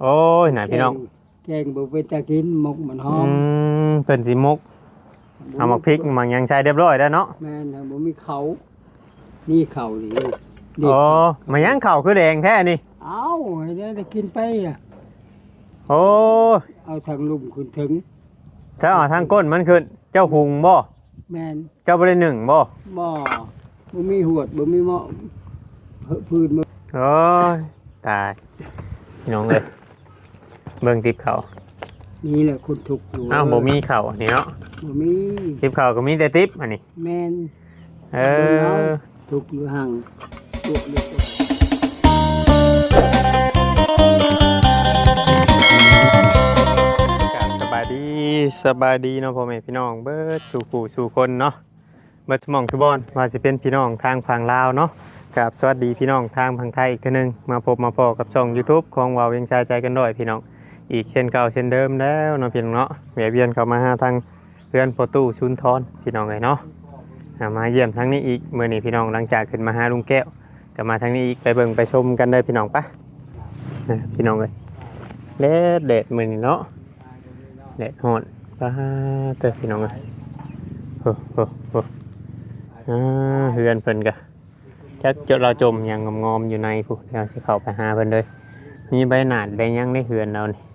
โอ้ยน่ะพี่น้องแกงบ่เป็นตากินหมกมันหออืมมเพิ่นสิมกเอามาพริกมังยังใช้เรียบร้อยแล้วเนาะแม่นทางบ่มีเขานี่เขานี่นี่โอ้มายังข้าวคือแดงแท้นี่ เอาให้ได้ได้กินไปอะโอ้ยเอาทางลุ่มขึ้นถึง ถ้าเอาทางก้นมันขึ้นเจ้าหุงบ่แม่นเจ้าบ่ได้หนึ่งบ่บ่บ่มีหวดบ่มีเหมาะเพิ่นพื้นบ่โอ้ยตายพี่น้องเลย เบิ่งติบเขานี่แหละคนทุกข์อยู่อ้าวบ่มีเข่านี่เนาะบ่มีติบเขาก็มีแต่ติบอันนี้แม่นเออทุกข์อยู่ห่างตัวเล็กกับสบายดีสบายดีเนาะพ่อแม่พี่น้องเบิดสู่ผู้สู่คนเนาะเบิดทุกหมองทุกบอนว่าสิเป็นพี่น้องทางฝั่งลาวเนาะกับสวัสดีพี่น้องทางฝั่งไทยอีกเทีนึง มาพบมาพอกับช่อง YouTube ของวาวเวียงชายใจกันด้วยพี่น้อง อีกเช่นเก่าเช่นเดิมแล้วเนาะพี่น้องเนาะแหวะเวียนเข้ามาหาทางเพื่อนโปตู้ชุนทอนพี่น้องเลยเนาะมาเยี่ยมทางนี้อีกเมื่อนี้พี่น้องหลังจากขึ้นมาหาลุงแก้วก็มาทางนี้อีกไปเบิ่งไปชมกันได้พี่น้องปะพี่น้องเลยเล็ดเด็ดมือนี้เนาะแดดฮ้อนป้าเตอพี่น้องเอ้ยโอ้โหโอ้อเฮือนเพิ่นกะจักจะเราจมอยังงอมๆอยู่ในผู้เดี๋ยวสิเข้าไปหาเพิ่นเลยมีใบหนาดได้ยังในเฮือนเราเนี่ใ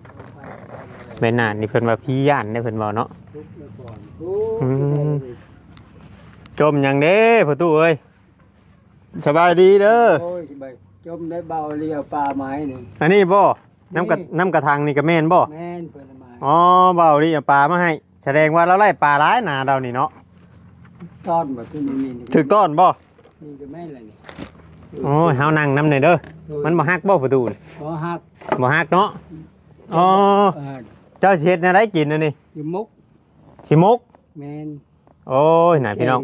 บหนาดนี่เพิ่นว่าพี่ย่านได้เพิ่นบอกเนาะทุกข์แล้วก่อนโอ้อืมจมยังเด้พ่อตู้เอ้ยสบายดีเด้อโอ้ยใบจมได้เบาเรียวปลาไม้นี่ อันนี้บ่น้ำกระน้ำกระทังนี่ก็แม่นบ่แม่นเพิ่นเอามาอ๋อเบาดิเอาปลามาให้ แสดงว่าเราไล่ปลาร้ายหนาเรานี่เนาะต้อนบ่ที่นี่นี่ถึกต้อนบ่นี่ก็แม่นล่ะนี่โอ้ยเฮานั่งน้ำหน่อยเด้อมันบ่ฮักบ่ประตูนี่บ่ฮักบ่ฮักเนาะอ๋อเออ เจ้าสิเฮ็ดแนวใดกินอันนี้อยู่มุกสิมกแม่นโอ้ยน่ะพี่น้อง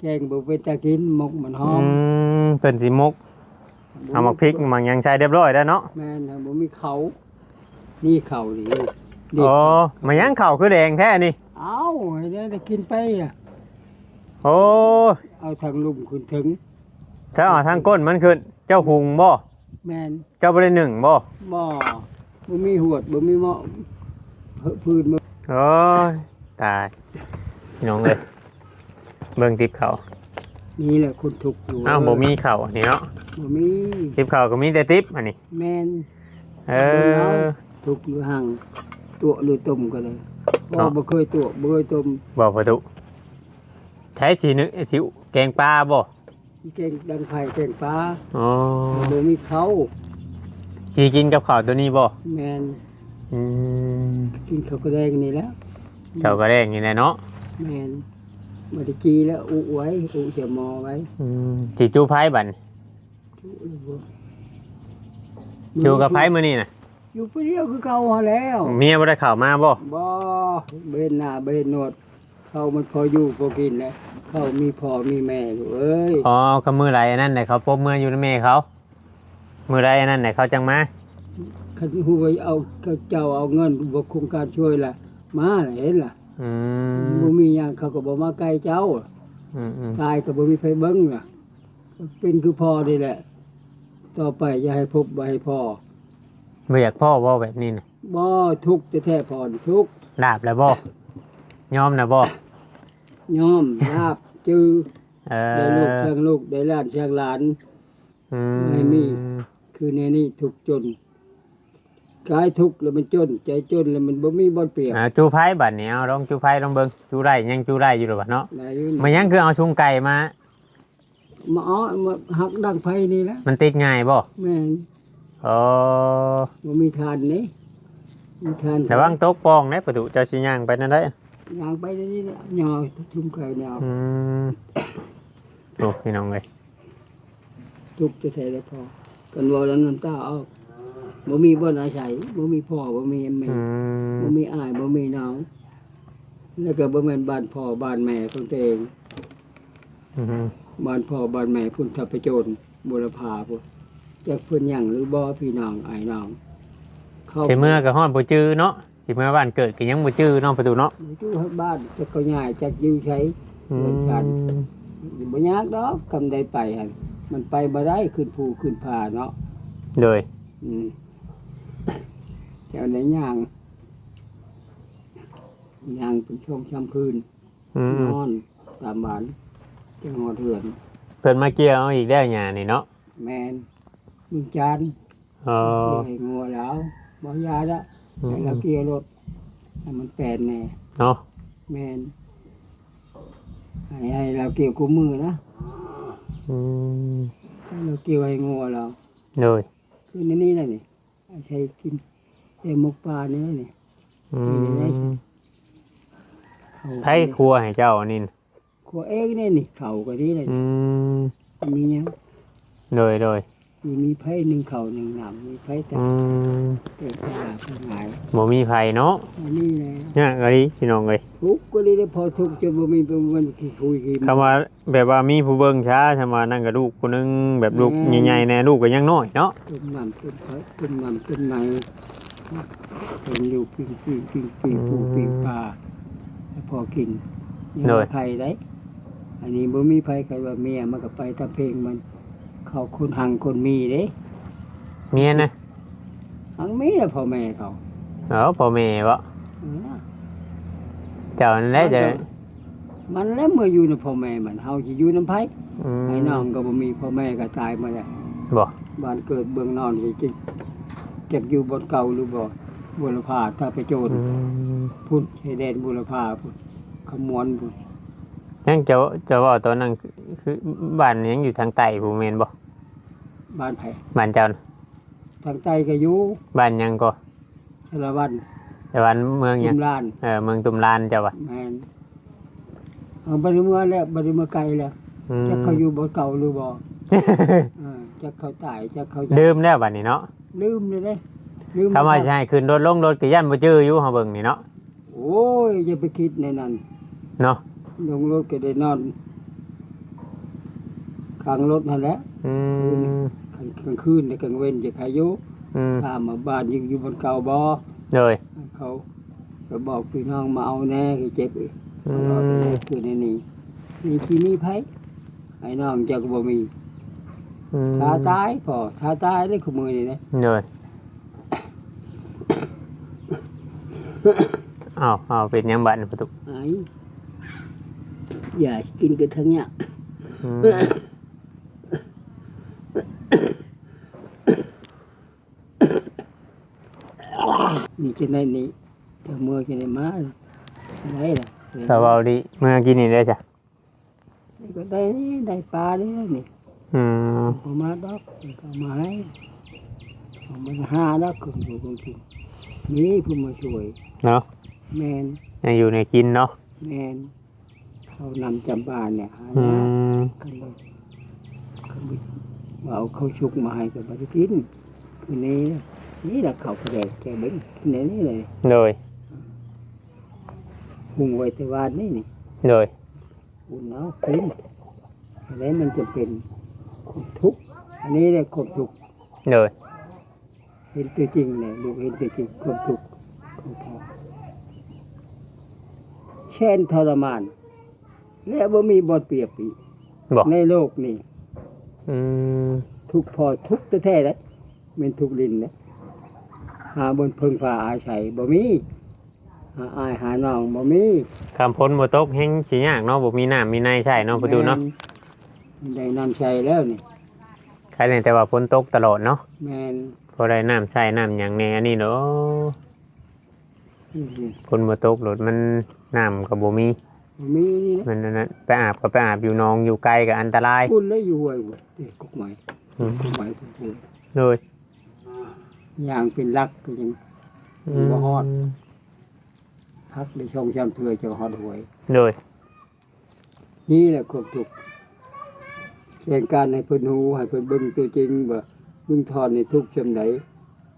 แกงบ่เป็นตากินหมกมันหออืมมเพิ่นสิมกเอามาพริกมังยังใช้เรียบร้อยแล้วเนาะแม่นทางบ่มีเขานี่เขานี่นี่อ๋อมายังข้าวคือแดงแท้นี่เอาให้ได้ได้กินไปอะโอ้ยเอาทางลุ่มขึ้นถึงถ้าเอาทางก้นมันขึ้นเจ้าหุงบ่แม่นเจ้าบ่ได้หนึ่งบ่บ่บ่มีหวดบ่มีเหมาะเพื้นบ่โอ้ยตายพี่น้องเลยเบิ่งติบเขานี่แหละคนทุกอยู่อ้าวบ่มีเขาวนี่เนาะบ่มีติบเขาก็มีแต่ติบอันนี้แมนเออทุกอยู่ห่างตัวหรือต้มก็เลยบ่บ่เคยตัวบ่เคยต้มบ่ประตูใช้สีนึกสิแกงปลาบ่แกงดังไผ่แกงปลาอ๋อบ่มีเขาจีกินกับข้าวตัวนี้บ่แมน อืมกินข้าวกระแดงนี่แหล้วข้าวก็แดงนี่แหละเนาะแม่นบ่ได้กีแล้วอุไว้อุจะมอไว้อืมจีจูไผบัดจูกับไผมื้อนี้น่ะอยู่ผู้เดียวคือเก่าหั้นแล้วเมียบ่ได้เข้ามาบ่บ่เบนหน้าเบนหนวดเขามันพออยู่พอกินนะเขามีพ่อมีแม่อยู่เอ้ยอ๋อก็มื้อไรอันนั้นน่ะเขาพบเมื่ออยู่ในแม่เขา มื้อไรอันนั้นน่ะเขาจังมา คันฮู้ว่าเอาเขาเจ้าเอาเงินบ่โครงการช่วยล่ะ มาล่ะเห็นล่ะอืมบ่มีหยังเขาก็บ่มาใกล้เจ้า อืมอืมตายก็บ่มีไผเบิ่งล่ะ เป็นคือพ่อนี่แหละ ต่อไปอย่าให้พบบ่ให้พ่อบ่อยากพ่อบ่แบบนี้น่ะบ่ทุกข์แท้ๆพ่อนี่ทุกข์ลาบแล้วบ่ยอมนะบ่ยอมลาบจือเอได้ลูกอเชียงลูกได้หลานเชียงหลาน อืไม่มี คือในนี้ทุกข์จน กายทุกข์แล้วมันจน ใจจนแล้วมันบ่มีบ่อนเปรียบอ่าจูไผบัดนี้เอาลองจูไผลองเบิ่งจูได้ยังจูได้อยู่หรือเปล่าเนาะไหนอยู่มันยังคือเอาชุงไก่มา มาอ๋อมาหักดังไฟนี่แหละมันติดง่ายบ่แม่นอ๋อบ่มีทานนี่มีทานระวังตกปองนะประตูเจ้าสิย่างไปนั่นได้ยางไปนี่เนี่ยยอทุ่มไข่ยาวอืมโอ้พี่น้องเอ้ยทุกข์จะแท้แล้วพอกันว่าแล้วน้ำตาเอา บ่มีบ่อนอาศัยบ่มีพ่อบ่มีแม่อืมบ่มีอ้ายบ่มีน้อง แล้วก็บ่แม่นบ้านพ่อบ้านแม่ของตัวเอง อืมบ้านพ่อบ้านแม่พุ่นทัพประโจรบุรพาพุ่นจักเพิ่นหยังหรือบ่พี่น้องอ้ายน้องเข้าสิเมื่อก็ฮ้อนบ่จื้อเนาะสิเมื่อบ้านเกิดก็ยังบ่จื้อเนาะประตูเนาะอยู่บ้านจักเขาย้ายจักอยู่ใช้ อืเงินชันมบ่ยากดอกกำได้ไปหั่นมันไปบ่ได้ขึ้นภูขึ้นผาเนาะเลยอืม กันได้ย่างย่างเป็นช่วงช้ำคืนอืมนอนตามบ้านจังหวัดเถื่อน เพิ่นมาเกี่ยวเอาอีกได้หยานี่เนาะแมนมึงจานอ๋อให้งัวแล้วบ่ยาละอืให้มเราเกี่ยวรถให้มันแปลนแน่เนาะแมนให้ให้เราเกี่ยวกูมือนะอืมให้เราเกี่ยวให้งัวเราโดยคือในนี้แหละนี่ ใช้กินเอ็มมกปลานี่แหละนี่อืมเขาไผครัวให้เจ้านี่น่ะครัวเองนี่นี่เขาก็นี่เลยอืมมีหยังโดยโดย มีมีไผ่หนึ่งเขาหนึ่งหนำมีไผ่แต่อืมแต่ปลาเพิ่งหายบ่มีไผเนาะอันนี้แหละยากอะดิพี่น้องเอ้ยทุกข์ก็เลยได้พอทุกข์จนบ่มีเป็นวันขี้คุยขี้คำว่าแบบว่ามีผู้เบิ่งช้าชมานั่งกับลูกผู้หนึงแบบลูกใหญ่ๆแน่ลูกก็ยังน้อยเนาะต้มน้ำต้มไผ่ต้มน้ำต้มในเห็นอยู่ปิ้งปิ้งปิ้งปิ้งปูปิ้งปลาแล้วพอกินยังบ่ไข่ได้อันนี้บ่มีไผใครว่าเมียมันก็ไปตามเพลงมัน เขาคนหังคนมีเด้เมียนะหังมีแล้วพ่อแม่เขาเออพ่อแม่บ่เออเจ้านั่นแหละจะมันแล้วเมื่ออยู่ในพ่อแม่มันเฮาสิอยู่นำไผอืมไอ้น้องก็บ่มีพ่อแม่ก็ตายมาแล้วบ่บ้านเกิดเบื้องนอนสิจิจักอยู่บนเก่าหรือบ่บุรพาถ้าไปโจรอืมพุ่นชายแดนบุรพาพุ่นขมวนพุ่น ยังเจ้าเจ้าว่าตอนนั้นคือคือบ้านยังอยู่ทางใต้ผู้แม่นบ่บ้านไผบ้านเจ้าน่ะทางใต้ก็อยู่บ้านยังก็ชลวันแต่วันเมืองหยัจุงมลานเออเมืองตุมลานเจ้าว่ะแม่นเอาบ่ได้เมื่อแล้วบ่ได้เมื่อไกลแล้วอืมจักเขาอยู่บ่เก่าหรือบ่เออจักเขาตายจักเขาลืมแล้วบัดนี้เนาะลืมเลยเด้ลืมคำว่าสิให้ขึ้นรถลงรถก็ย่านบ่จื้ออยู่เฮาเบิ่งนี่เนาะโอ้ยอย่าไปคิดในนั้นเนาะ ลงรถก็ได้นอนข้างรถนั่นแหละอืมกลางกลางคืนในกลางเว้นจะขายอยู่อืมถ้ามาบ้านยังอยู่บนเก่าบ่เลยเขาก็บอกพี่น้องมาเอาแน่คือเจ็บอีกอืเอาไปมเลยคือในนี้มีที่มีไผไอ้น้องจะก็บ่มีอืมถ้าตายพอถ้าตายได้ขมือนี่นะเลยอ้าวอ้าวเป็นหยังบัดนี่ประตูไอ้ อย่ากินกันทั้งเนี้ยอืมนี่จะได้นี่แต่มือจะได้มาได้ล่ะสบายดีเมื่อกินนี่ได้จ้ะนี่ก็ได้นี่ได้ปลาได้นี่อืมเอามาดอกเอามาให้เอามาห้าดอกคืออยู่คงกินนี่ผู้มาช่วยเนาะแมนยังอยู่ในกินเนาะแมน เขานำจำบานเนี่ยหาอืยากมกันเลยเขาไปเอาข้าวชุกมาให้กับบัตรกินคือนี้นะนี่แหละเขาวกระแดกแกเบิ้งนี่นี่เลยโดยหุงไว้แต่วานนี่นี่โดยอุ่นเอากินอะไรมันจะเป็นความทุกข์อันนี้เลยความทุกข์โดยเห็นตัวจริงเลยลูกเห็นตัวจริงความทุกข์ของพ่อเช่นทรมาน และบ่มีบทเปรียบอีกบอกในโลกนี้อืมทุกข์พอทุกข์แท้ๆเลยเป็นทุกข์ลินนะหาบนเพึงฟ้าอาศัยบ่มีหาอายหาน้องบ่มีคำพ้นบ่ตกแห้งสิยากเนาะบ่มีน้ำมีในใช่เนาะประตูเนาะแม่ได้น้ำใช้แล้วนี่ใครเนี่ยแต่ว่าฝนตกตลอดเนาะแมนพอได้น้ำใช้น้ำอย่างแน่อันนี้เนาะนี่สิฝนบ่ตกรถมันน้ำก็บ่มีบ่มี นี่นะมันนั่นนะไปอาบก็ไปอาบอยู่หนองอยู่ไกลก็อันตรายคุณแล้วอยู่ห้วยบ่เด็กกกไม้อืมกกไม้พุ่นพูดโดยอย่างเป็นรักก็ยัง บ่ฮอด พักในช่องชามเถื่อจะฮอดหวย โดยนี่แหละความทุกข์แข่งการให้เพิ่นฮู้ให้เพิ่นเบิ่งตัวจริงว่าลุงทอนในทุกข์ชำใด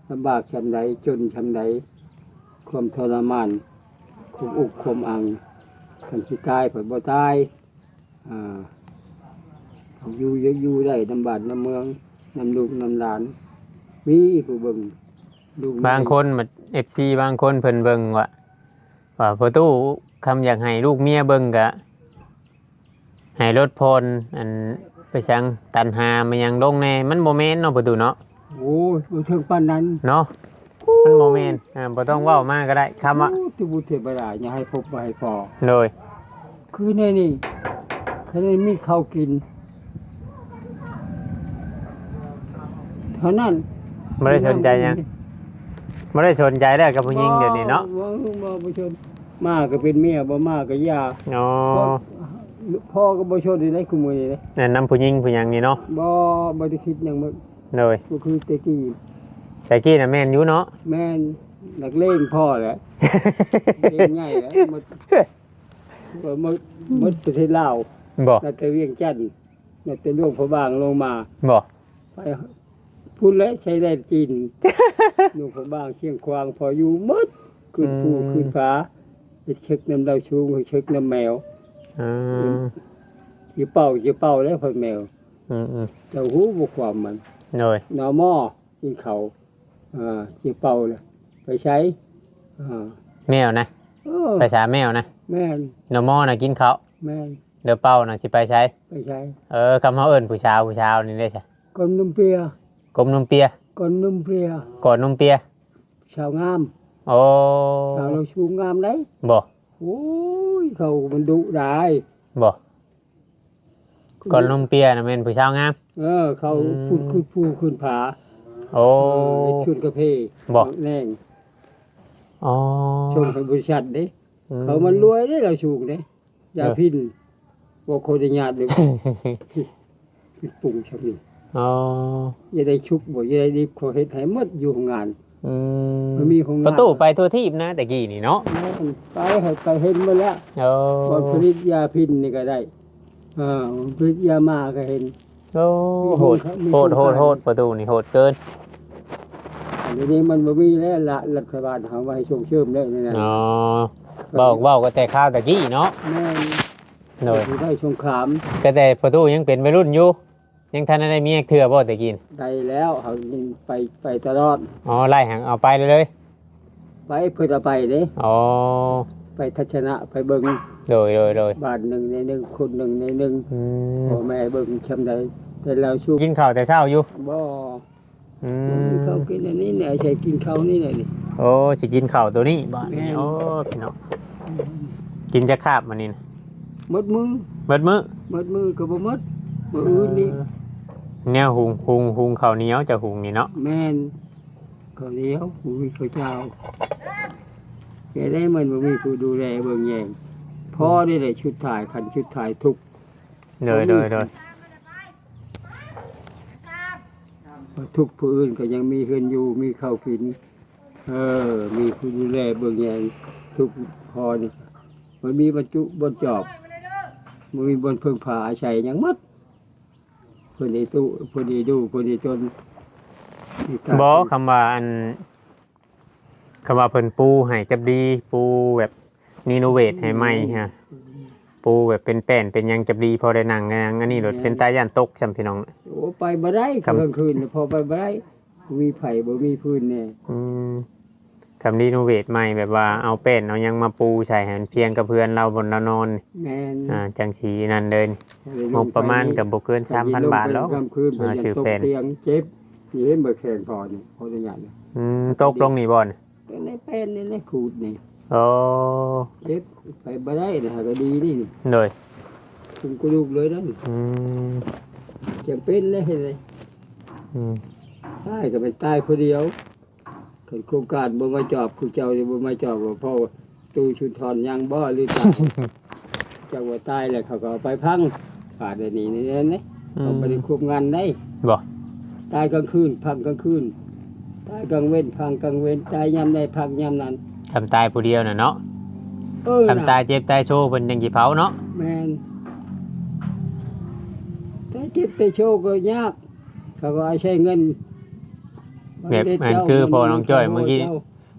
ลำบากชำใดจนชำใดความทรมานความอุกความอัง คันสิตายเพิ่นบ่ตายอ่าเขาอยู่เยอะอยู่ได้นำบ้านนำเมืองนำลูกนำหลานมีผู้เบิ่งลูกบางคนมา FC บางคนเพิ่นเบิ่งว่าว่าประตูคำอยากให้ลูกเมียเบิ่งก็ให้รถพลอันไปชังตันหามันยังลงแน่มันบ่แม่นเนาะประตูเนาะโอ้ยบ่ถึงปานนั้นเนาะ มันโมเมนต์อ่าบ่ต้องเว้ามากก็ได้คำว่าโอ้ที่บุตรเทพดาอย่าให้พบบ่ให้พอ โดยคือในนี่คันมีข้าวกิน เท่านั้นไม่ได้สนใจหยังไม่ได้สนใจได้กับผู้หญิงเดี๋ยวนี้เนาะบ่บ่บ่ชนมาก็เป็นเมียบ่มาก็หย่าอ๋อพ่อก็บ่ชนได้คุมื้อนี้เด้แนะนำผู้หญิงผู้หยังนี่เนาะบ่บ่ได้คิดหยังมึงโดย ก็คือแตะกี้ แต่กี้น่ะแม่นอยู่เนาะ แม่นนักเลงพ่อแหละ เลงง่ายแหละหมดก็หมดหมดประเทศลาวบ่นักแต่เวียงจันทน์นักแต่หลวงพระบางลงมา บ่ไปพูดแล้วใช้แดนจีนหลวงพระบางเชียงควางพออยู่หมดขึ้นภูขึ้นฟ้าไปเช็คน้ำดาวชูงไปเช็คน้ำแมวอืมจีเป่าจีเป่าแล้วพอแมวอืมอืมเจ้าหูบกความมันโดย หนอหม้อกินเขา อ่าจีเป่าเลยไปใช้อ่าแมวนะเออภาษาแมวนะแม่นนอมอน่ะกินข้าวแม่นเดี๋ยวเป้าน่ะสิไปใช้ ไปใช้เออคำเฮาเอิ้นผู้ชาวผู้ชาวนี่ได้ใช่ก้นนุ่มเปียกลมนมเปียก้นนุ่มเปียกอดนมเปียชาวงามโอ้ชาวเราชูงามได้บ่โอ้ยเขามันดุได้บ่กอดนมเปียน่ะแม่นผู้ชาวงาม เออ เขาอืม พูดขึ้นภูขึ้นผา โอ้เออชุนกระเพบ่แรงอ๋อชมให้บริษัทเด้ อื เขามันรวยได้เราชูงเด้อย่าพินว่าโคตรญาติเลยพิดปุ่งชำนี่อ๋ออย่าได้ชุกบ่อย่าได้ดิบเขาเฮ็ดให้หมดอยู่โรงงาน อืมมันมีของงาน ประตูไปทั่วทีบนะแต่กี้นี่เนาะแม่นไปให้ไปเห็นมาแล้วโอ้ว่าผลิตยาพินนี่ก็ได้เออผลิตยามาก็เห็น โอ้โหดมีโหโครดงโหดการโหดประตูนี่โหดเกินเดี๋ยวนี้มันบ่มีแล้วละรัฐบาลหาไว้ส่งเสริมได้นั่นน่ะอ๋อบอกบอกก็แต่ข้าวแต่กี้เนาะแม่นโดยสิได้สงครามก็แต่ประตูยังเป็นวัยรุ่นอยู่ ยังทันได้มีเถื่อบ่แต่กินได้แล้วเขายังไปไปตลอดอ๋อไล่หังเอาไปเลยเลย ไปเพื่อจะไปเด้อ๋อไปทัศนะไปเบิ่ง โดยโดยโดยบ้านหนึ่งในหนึ่งคนหนึ่งในหนึ่งอืมพ่อแม่เบิ่งชำใดแต่เราชูกินข้าวแต่เช้าอยู่บ่อืมเขากินอันนี้เนี่ยใช้กินเขาวนี่แหละนี่ โอ้สิกินข้าวตัวนี้บ้านแม่นี้นโอ้พี่น้องกินจะคาบมันนี่นะหมดมือเบิดมื้อหมดมือก็บ่หมดมื้ออื่นนี่แนวหุงหุงหุงข้าวเหนียวจะหุงนี่เนาะแม่นก็เลี้ยวผู้มีข้าวเจ้าแกได้มันบ่มีผู้ดูแลเบิ่งแยง พ่อได้ได้ชุดถ่ายคันชุดถ่ายทุกโดยโดยโดยทุกผู้อื่นก็ยังมีเฮือนอยู่มีข้าวกิน เออ มีผู้ดูแลเบิ่งแยงทุกพอนี่มันมีบรรจุบนจอบมันมีบนเพิ่งผาอาศัยหยังหมัดเพิ่นได้ตู้เพิ่นได้ดูเพิ่นได้จนมีการบ่คำว่าอันคำว่าเพิ่นปูให้จับดีปูแบบ นีโนเวทให้ใหม่ฮะปูแบบเป็นแป้นเป็นหยังจับดีพอได้นั่งหยังอันนี้รถเป็นตาย่านตกจำพี่น้อง โอ้ไปบ่ได้ครับกลางคืนน่ะพอไปบ่ได้บ่มีไผบ่มีพื้นแน่อืมทำรีโนเวทใหม่แบบว่าเอาแป้นเอาหยังมาปูใส่ให้มันเพียงกับเพื่อนเราบนเรานอน แม่นอ่าจังสีนั่นเดินงบประมาณกับบ่เกิน3,000 บาทแล้ว กลางคืนเป็นอ่ายังชื่อตกเป็น เตียงเจ็บนี่เห็นบ่แข็งพอนี่พอได้ยานนี่อืมตกลงนี่บ่อนแต่ในเป็นนี่ในขูดนี่ โอ้เจ็บไปบ่ได้นะก็ดีนี่นี่โดยคุมกระดูกเลยนั่นอืมจำเป็นเลยเห็นเลยอืมตายก็เป็นตายผู้เดียวเกิดโครงการบ่มาจอบผู้เจ้าจะบ่มาจอบว่าพ่อตู้ชุนทอนยังบ่หรือตายจากว่าตายแล้วเขาก็เอาไปพังขาดได้นี่นี่เน่เขาบ่ได้ควบงานได้บ่ตายกลางคืนพังกลางคืนตายกลางเว้นพังกลางเว้นตายยามใดพังยามนั้น ทำตายผู้เดียวน่ะเนาะเออทำตายเจ็บตายโชว์เพิ่นยังสิเผาเนาะแม่นแต่เจ็บแต่โชว์ก็ยากเขาก็เอาใช้เงินแบบอันคือพอน้องจ้อยเมื่อกี้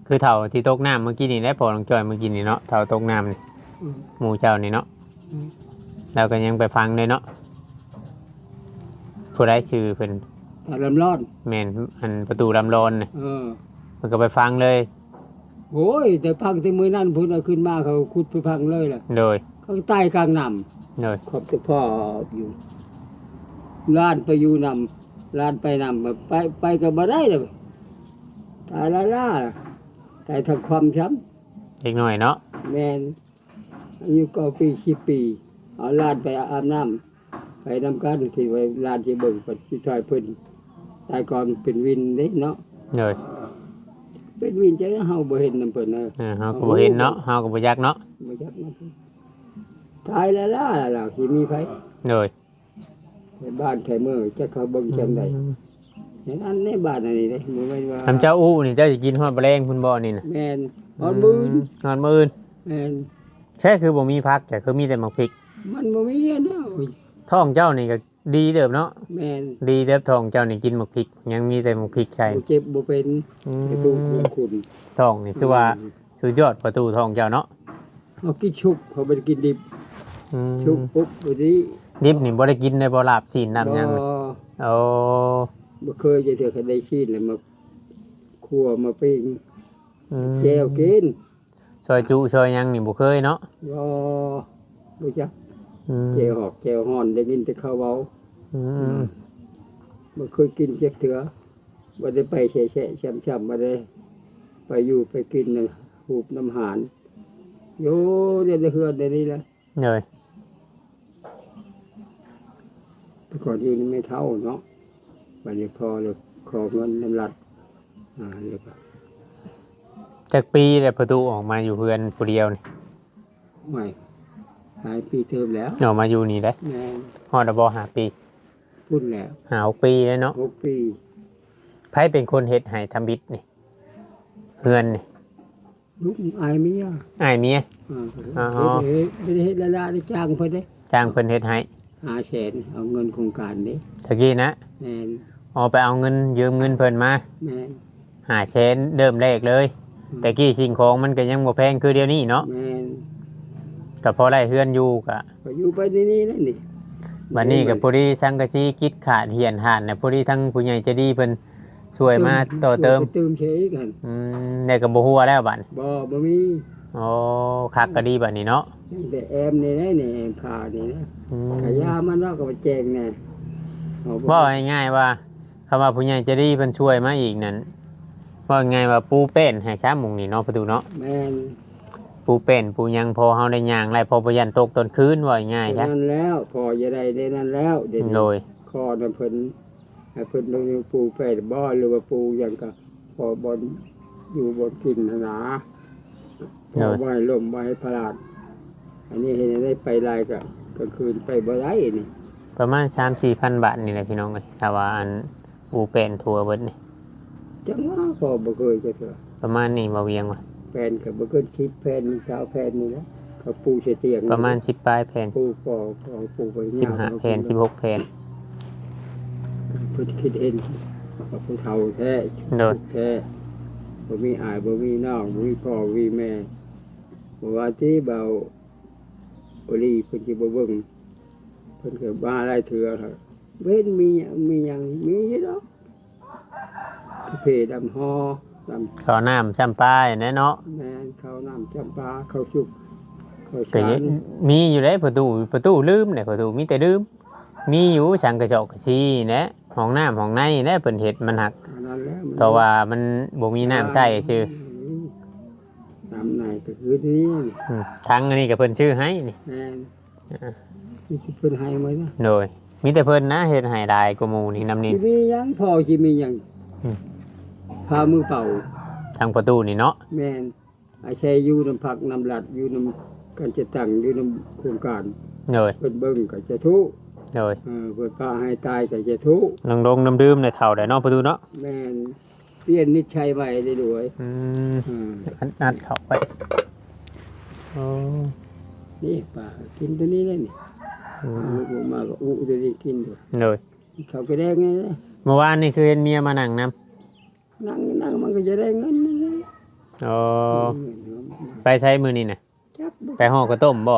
คือเฒ่าที่ตกน้ำเมื่อกี้นี่แหละพอน้องจอยเมื่อกี้นี่เนาะเฒ่าตกน้ำนี่อืมหมู่เจ้านี่เนาะอืมแล้วก็ยังไปฟังเลยเนาะผู้ใดชื่อเพิ่นถ้าลำร้อนแม่นอันประตูลำรอนน่ะเออมันก็ไปฟังเลย โอ้ย แต่พังที่มือนั่นพุ่นเอาขึ้นมาเขาขุดไปพังเลยล่ะโดยเขาใต้กลางน้โดยำขอบแต่พ่ออยู่ล้านไปอยู่นำล้านไปนำไปไปก็บ่ได้เลยตายละล่าตายทางความช้เด็กหน่อยเนาะำแมนอายุเก้าปีสิบปี เอาลาดไปอาบน้ำไปนำกันที่ไว้ลาดที่เบิ่งปัดที่ถอยเพิ่นตายก่อนเป็นวินเด้เนาะเลย เป็นวินใจเฮาบ่เห็นนำเพิ่นนะอ่าเฮาก็บ่เห็นเนาะเฮาก็บ่อยากเนาะบ่จักนำเพิ่นตายละล่าล่ะสิมีไผเลยในบ้านแค่มือจะเขาเบิ่งจำได้อย่างนั้นในบ้านอันนี้เด้บ่แม่นว่าทำเจ้าอู้นี่เจ้าสิกินฮอดแมลงพุ่นบ่นี่น่ะแม่นฮอดมือนฮอดมื้ออื่นแม่นแค่คือบ่มีพักแต่คือมีแต่หมักพริก มันบ่มีอะเนาะท้องเจ้านี่ก็ ดีเด้อเนาะแม่นดีเด้อท้องเจ้านี่กินหมักพริก ยังมีแต่หมักพริกใช่บ่เจ็บบ่เป็นอืไอ้ตู้มคุณท้องนี่คือว่าสุดยอดประตูท้องเจ้าเนาะเขากินชุบเขาบ่ได้กินดิบอืมชุบปุ๊บบ่ดีดิบนี่บ่ได้กินได้บ่ลาบซีนน้ำหยังเลยบ่โอ้บ่เคยจะเถือกันได้ชีนแล้วมาคั่วมาปิ้งอืมแจวกินซอยจุซอยหยังนี่บ่เคยเนาะบ่บ่จัก อืมแจวหอกแจวฮ้อนได้ยินแต่เขาเว้าอืมบ่เคยกินจักเถือบ่ได้ไปแฉะๆช้ำๆบ่ได้ไปอยู่ไปกินน่ะหูบน้ำหานโยเดี๋ยวได้เฮือนได้นี่แหละเลยแต่ก่อนอยู่นี่ไม่เท่าเนาะบัดนี้พอเลยขอเงินน้ำรัดอ่าแล้วก็จากปีแต่ประตูออกมาอยู่เพื่อนผู้เดียวนี่ไม่ หลายปีเทอมแล้วออกมาอยู่นี่ได้แม่นฮอดบ่หาปีพุ่นแล้วหาหกปีแล้วเนาะหกปีไผเป็นคนเฮ็ดให้ทำบิดนี่เฮือนนี่ลูกอายเมียอ้ายเมีย อ่าอ๋อ เฮ็ดไม่ได้เฮ็ดละละได้จ้างเพิ่นเด้จ้างเพิ่นเฮ็ดให้หาแสนเอาเงินโครงการเด้ตะกี้นะแม่นออกไปเอาเงินยืมเงินเพิ่นมาแม่นหาแสนเดิมแรกเลย แต่กี้สิ่งของมันก็ยังบ่แพงคือเดียวนี้เนาะแม่น ก็พอได้เฮือนอยู่ก็ก็อยู่ไปนี่นี่แหละนี่บัดนี้ก็พอดีสังกะสีกิจขาดเหียนหานน่ะพอดีทั้งผู้ใหญ่ใจะดีเพิ่นช่วยมาต่อเติมเติมเฉยกันอืมได้ก็บ่ฮู้แล้วบัดบ่บ่มีอ๋อคักก็ดีบัดนี้เนาะแต่แอมนี่นะนี่แอมพานี่นะอืมขายามันเนาะก็มาแจงแน่เอาบ่ว่าง่ายๆว่าคำว่าผู้ใหญ่ใจะดีเพิ่นช่วยมาอีกนั้นว่าง่ายว่าปูเป็นให้ช้าหมุงนี่เนาะประตูเนาะแม่น ปูเป็นปูยังพอเฮาได้ย่างไล่พอบ่ยันตกตอนคืนว่าง่ายๆนั่จ้ะนแล้วพอจะได้ได้นั่นแล้วเดี๋ยวนี้โดยคอน่ะเพิ่นให้เพิ่นลงอยู่ปูแฝดบ่หรือว่าปูหยังก็พอบนอยู่บนกินนะนะพอไว้ล่มไว้พลาด อันนี้เห็นได้ไปลายก็กลางคืนไปบ่ได้นี่ประมาณ3-4,000บาทนี่แหละพี่น้องเอ้ยถ้าว่าอันปูเป็นทัวเบิดนี่จังว่าพอบ่เคยจะเถอะประมาณนี้บ่เวียงว่า แฟนก็บ่เคยคิดแฟนสาวแฟนนี่แหละเขาปูใส่เตียงประมาณ10ปลายแผ่นปูปอปอปูไป15แผ่น16แผ่นเพิ่นคิดเห็นว่าผู้เฒ่าแท้โดยแท้บ่มีอายบ่มีน้องบ่มีพ่อบ่มีแม่บ่ว่าที่เบาโอลีเพิ่นสิบ่เบิ่งเพิ่นก็บ้าหลายเถื่อครับเว้นมีหยังมีหยังมีอยู่ดอกเพดำฮอ ดำข้าวน้ำช้ำปลาอย่างนั้นเนาะแม่นข้าวน้ำจำปาข้าวสุกข้าวก็สายัรงมีอยู่เลยประตูประตูลืมเนี่ยประตูมีแต่ลืม มีอยู่สังกระจกกระซีแหนะห้องน้ำห้องในแหนะเพิ่นเฮ็ดมันหักอันนั้นแล้วมันเพราะว่ามันบ่มีน้ำใช้ชื่อน้ำในก็คือนี้อืมทั้งอันนี้ก็เพิ่นชื่อให้นี่แม่นอ่านี่สิเพิ่นให้ไว้นะโดยมีแต่เพิ่นนะเฮ็ดให้หลายกว่าหมู่นี่นำนี่ สิมีหยังพอสิมีหยังอืม พามือเป่าทางประตูนี่เนาะแม่นอาชัยอยู่น้ำผักน้ำหลัดอยู่น้ำกันจะตั้งอยู่น้ำโครงการโดยเพิ่นเบิ่งก็จะทุกข์โดยเออเพิ่นพาให้ตายก็จะทุกข์ลงลงน้ำดื่มในเท่าได้เนาะประตูเนาะแม่นเปลี่ยนนิสัยไว้ได้ด้วยอืมอืมนัดเข้าไปโอ้นี่ป้ากินตัวนี้เลยนี่อืมลูกออกมาก็อู้ตัวนี้กินด้วยโดยเขาก็ได้ไงนะเมื่อวานนี่คือเห็นเมียมานั่งนํ นั่งนั่งมันก็จะได้เงินนั่นแหละอ๋อเงินไปใช้มื้อนี้น่ะจักบ่ไปห่อกระต้มบ่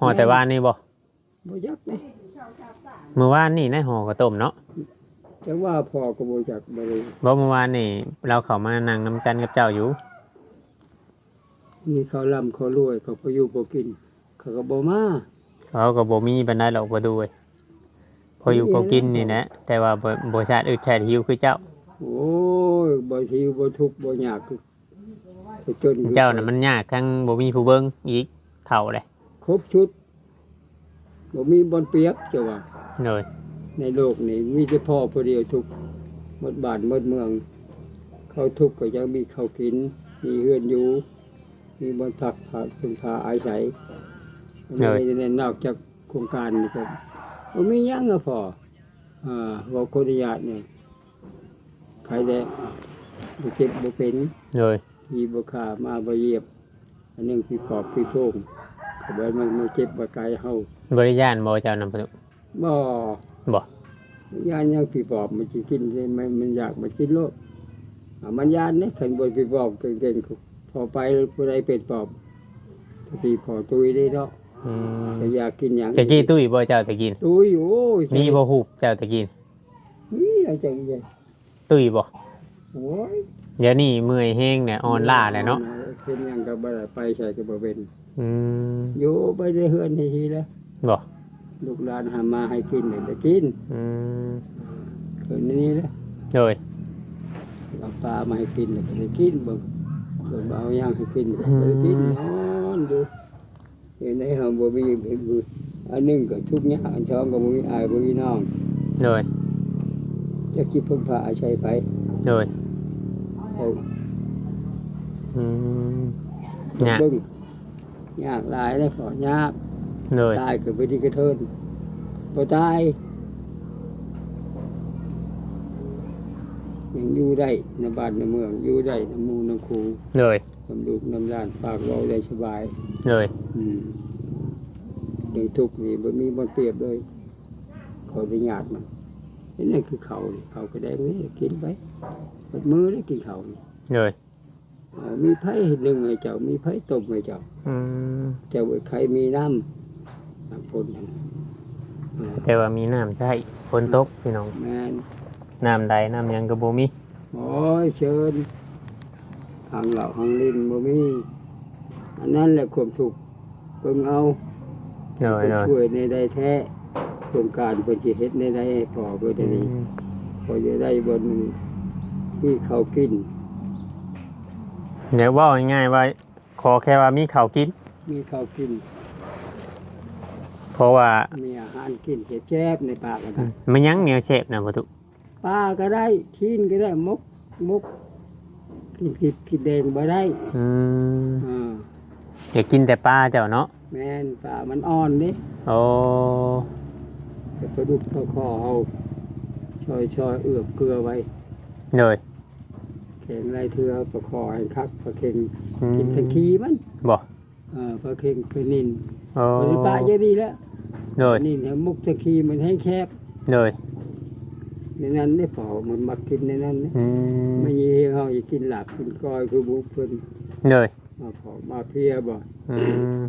ห่อแต่ว่านนี่บ่บ่จักเลยเมื่อวานนี่นะห่อกระต้มเนาะจักว่าพ่อก็บ่จักบ่เลยบ่เมื่อวานนี่ เราเข้ามานั่งน้ำกันกับเจ้าอยู่นี่เขาร่ำเขารวยเขาพออยู่พอกิน เขาก็บ่มาเขาก็บ่มีบันไดหรอกบ่ดูเว้ยพออยู่พอกินนี่นะแต่ว่าบ่บ่ชาติอึดชาติหิวคือเจ้า โอ้ยบ่หิวบ่ทุกข์บ่ยากคือคือจนคือเจ้าน่ะมันยากทั้งบ่มีผู้เบิ่งอีกเท่าเลยครบชุดบ่มีบอนเปียกเจ้าว่าโดยในโลกนี้มีแต่พ่อผู้เดียวทุกข์หมดบ้านหมดเมือง เขาทุกข์ก็ยังมีข้าวกิน มีเฮือนอยู่ มีบอนพักผ่าพึ่งพาอาศัยไม่ได้นอกจากโครงการนี่ก็บ่มีหยังอะพ่ออ่าว่าคนญาติเนี่ย ใครได้บ่เจ็บบ่เป็นโดยมีบขามาบเหยียบ อันหนึงพี่ขอบพี่โชงก็แบบมันมาเจ็บมาไกลเฮาบริญาณบ่เจ้านำประตูบ่บ่ยานยังพี่ปอบมันสิกินได้มันมันอยากมันกินโลดอ่ามันยานเนี่ยขันบนพี่ปอบเก่งๆพอไปผู้ใดเป็นปอบตะกี้พอตุยได้เนาะอืมก็อยากกินหยังตะกี้ตุ้ยบ่เจ้าตะกินตุยโอ้ยมีบ่ฮูบเจ้าตะกินมีอะไรจังใหญ่ ตุ้ยบ่โอ้ยเดี๋ยวนี้เมื่อยแห้งเนี่ยอ่อนล้าแล้วเนาะเป็นหยังก็บ่ได้ไปใส่ก็บ่เป็นอืมอยู่ไปได้เฮือนให้ทีแล้วบ่ลูกหลานหามาให้กินเนี่ยจะกินอืมคืนนี้แหละโดยเอาปลามาให้กินแล้วก็ได้กินเบิ่งเบิ่งเอาย่างให้กินก็ได้กินนอนดูเห็นในห้องบ่มีเห็นบ่อันหนึงก็ทุกข์ยากอันสองก็บ่มีอายบ่มีน้องโดย จะคิดเพิ่งพาอาศัยไปโดยเอาอืมยากเบิ่งยากหลายเลยขอยากโดยตายก็บ่ดีกระเทินบ่ตายยังอยู่ได้ในบ้านในเมืองอยู่ได้ในหมู่ในครูโดยสำลูกน้ำร้านปากเราได้สบาย โดยอืมเรื่องทุกข์นี่บ่มีบ่เปรียบเลยขออนุญาตมัน นี่นั่นคือเขานี่เขาก็ได้นี่กินไปเปิดมือได้กินเขานี่โดยเอ่อมีไผ่หนึ่งให้เจ้า มีไผ่ต้มให้เจ้าอืมเจ้าไอ้ใครมีน้ำน้ำพ่นให้เอ่อแต่ว่ามีน้ำใช่ฝนตกพี่น้องแม่นน้ำใดน้ำหยังก็บ่มีโอ้ยเชิญทางเหล่าทางลิ้นบ่มีอันนั้นแหละความทุกข์เพิ่งเอาโดยเพิ่นโดยช่วยในใดแท้ โครงการเพิ่นสิเฮ็ดในใดให้พอเพิ่นได้นี่อืมพอจะได้บนที่เขากิน เดี๋ยวเว่าง่ายๆว่าขอแค่ว่ามีข้าวกิน มีเขากิน เพราะว่ามีอาหารกินแซ่บๆในปากก็ได้มันยังเหนียวเชฟนะประตูปลาก็ได้ชีนก็ได้มกมกกินผิดกินแดงบ่ได้อืมอ่าอยากกินแต่ปลาเจ้าเนาะแม่นปลามันอ่อนเด้โอ้ แต่ปลาดุกปลาคอเฮาช่อยช่อยๆเอือบเกลือไว้โดยแข็งไรเทือปลาคอให้คักปลาเค็งอืมกินตะขี้มันบ่อ่าปลาเค็งปลานินโอ้ปลาปลาเยอะดีแล้วโดยนี่เนี่ยมุกตะขี้มันให้แคบโดยในนั้นได้พอมันมักกินในนั้นนะอืมไม่ยีเฮาอยากกินหลับกินก้อยคือบุกเพิ่นโดยมาขอมาเพียบ่อืม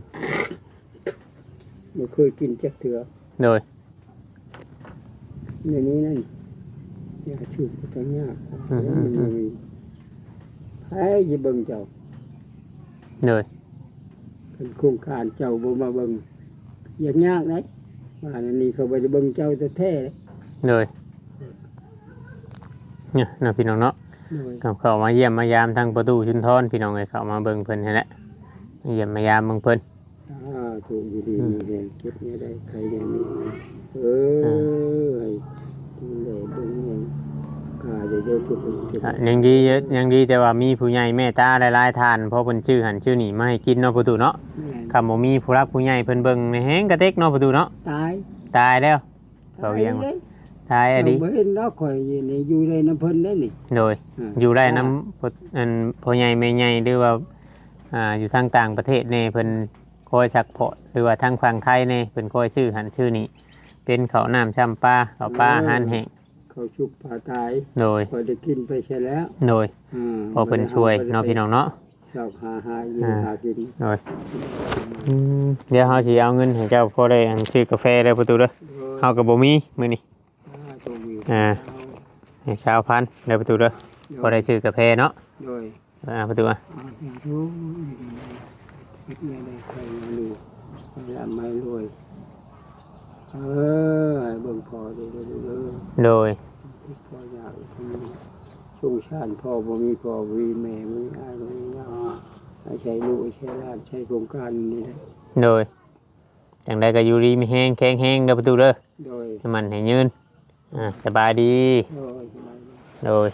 บ่เคยกินจักเถื่อโดย ในนี้นั่นย่าชูกทั้งยากอืมอืมอืมให้ยิเบิ่งเจ้าโดยเป็นโครงการเจ้าบ่มาเบิ่งอยากยากไหนว่าอันนี้เขาได้เบิ่งเจ้าแท้เลยโดยเนี่ยนะพี่น้องเนาะกับเขามาเยี่ยมมายามทางประตูชุนทรพี่น้องเลยเขามาเบิ่งเพิ่นนั่แหละเยี่ยมมายามเบิ่งเพิ่น อ่าถูกอยู่ดีมีแรงเก็บเนี่ยได้ใครย่างนี้เออดูแลเบิ่งอย่างกาจะเยอะขึ้นเก็บอะยังดีเยอะยังดีแต่ว่ามีผู้ใหญ่แม่ตาหลายๆทานเพราะเพิ่นชื่อหันชื่อนี่มาให้กินเนาะประตูเนาะคำบ่มีผู้รักผู้ใหญ่เพิ่นเบิ่งในแฮงกระเต็กเนาะประตูเนาะตายตายแล้วเขาเลี้ยงตายเลยตายอะดิเห็นแล้วข่อยอยู่ในอยู่ในน้ำเพิ่นได้นี่โดยอยู่ได้น้ำพอันพ่อใหญ่แม่ใหญ่หรือว่าอ่าอยู่ทางต่างประเทศเนี่ยเพิ่น คอยซักพอร์ตหรือว่าทางฝั่งไทยเนี่ยเพิ่นคอยชื่อหันชื่อนี้ เป็นข้าวน้ำช่ำปลาข้าวปลาอาหารแห้งเขาชุบปลาตายโดยข่อยได้กินไปใช่แล้วโดยอ่าพอเพิ่นช่วยเนาะพี่น้องเนาะ ชอบหาหาอยู่อ่า หากินโดยอืมเดี๋ยวเฮาสิเอาเงินให้เจ้าพอได้อันซื้อกาแฟได้ประตูเด้อเฮาก็บ่มีมื้อนี้อ่าตัววิวอ่า ให้ชาวพันได้ประตูเด้อพอได้ซื้อกาแฟเนาะโดยอ่าประตูอะ อ่าอย่างรู้คิด ไม่ได้ใครมาดูไม่ละไม่รวยเออให้เบิ่งพอได้ดูเด้อโดยที่พออยากทำสงสารพ่อบ่มีพ่อบ่มีแม่บ่มีอ้ายบ่มีน้าอาศัยลูกอาศัยหลานใช้โครงการนี่แหละโดยจังใดก็อยู่ดีมีแห้งแข็งแห้งเด้อประตูเด้อโดยให้มันให้ยืนอ่าสบายดีโดยสบายดีโดย